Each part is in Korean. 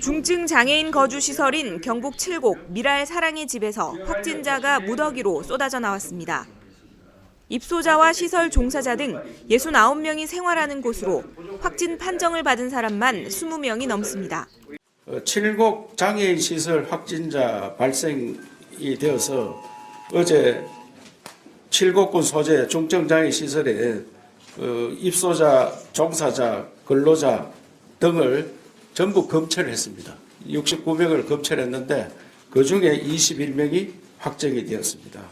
중증 장애인 거주 시설인 경북 칠곡 미랄 사랑의 집에서 확진자가 무더기로 쏟아져 나왔습니다. 입소자와 시설 종사자 등 69명이 생활하는 곳으로 확진 판정을 받은 사람만 20명이 넘습니다. 어, 칠곡 장애인 시설 확진자 발생이 되어서 어제 칠곡군 소재 중증 장애인 시설에 어, 입소자, 종사자, 근로자 등을 전부 검출했습니다. 69명을 검출했는데 그 중에 21명이 확정이 되었습니다.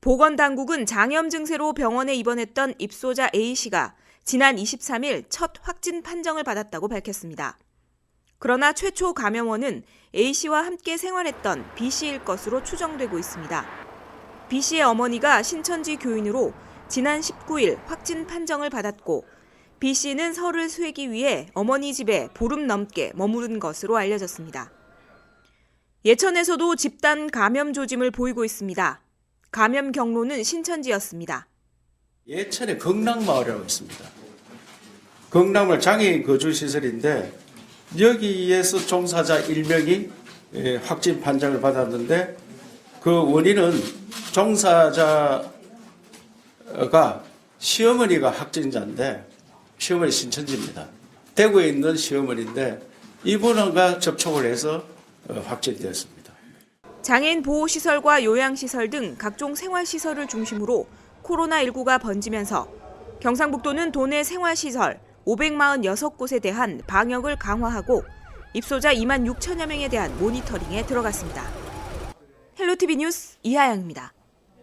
보건당국은 장염 증세로 병원에 입원했던 입소자 A씨가 지난 23일 첫 확진 판정을 받았다고 밝혔습니다. 그러나 최초 감염원은 A씨와 함께 생활했던 B씨일 것으로 추정되고 있습니다. B씨의 어머니가 신천지 교인으로 지난 19일 확진 판정을 받았고 B씨는 설을 스우기 위해 어머니 집에 보름 넘게 머무른 것으로 알려졌습니다. 예천에서도 집단 감염 조짐을 보이고 있습니다. 감염 경로는 신천지였습니다. 예천에 경락마을이라고 있습니다. 경락마을 장애인 거주시설인데 여기에서 종사자 1명이 예, 확진 판정을 받았는데 그 원인은 종사자가 시어머니가 확진자인데 시어머니 신천지입니다. 대구에 있는 시어머니인데 이분과 접촉을 해서 어, 확진되었습니다. 장애인 보호시설과 요양시설 등 각종 생활시설을 중심으로 코로나19가 번지면서 경상북도는 도내 생활시설 546곳에 대한 방역을 강화하고 입소자 2만 6천여 명에 대한 모니터링에 들어갔습니다. 헬로티비 뉴스 이하영입니다.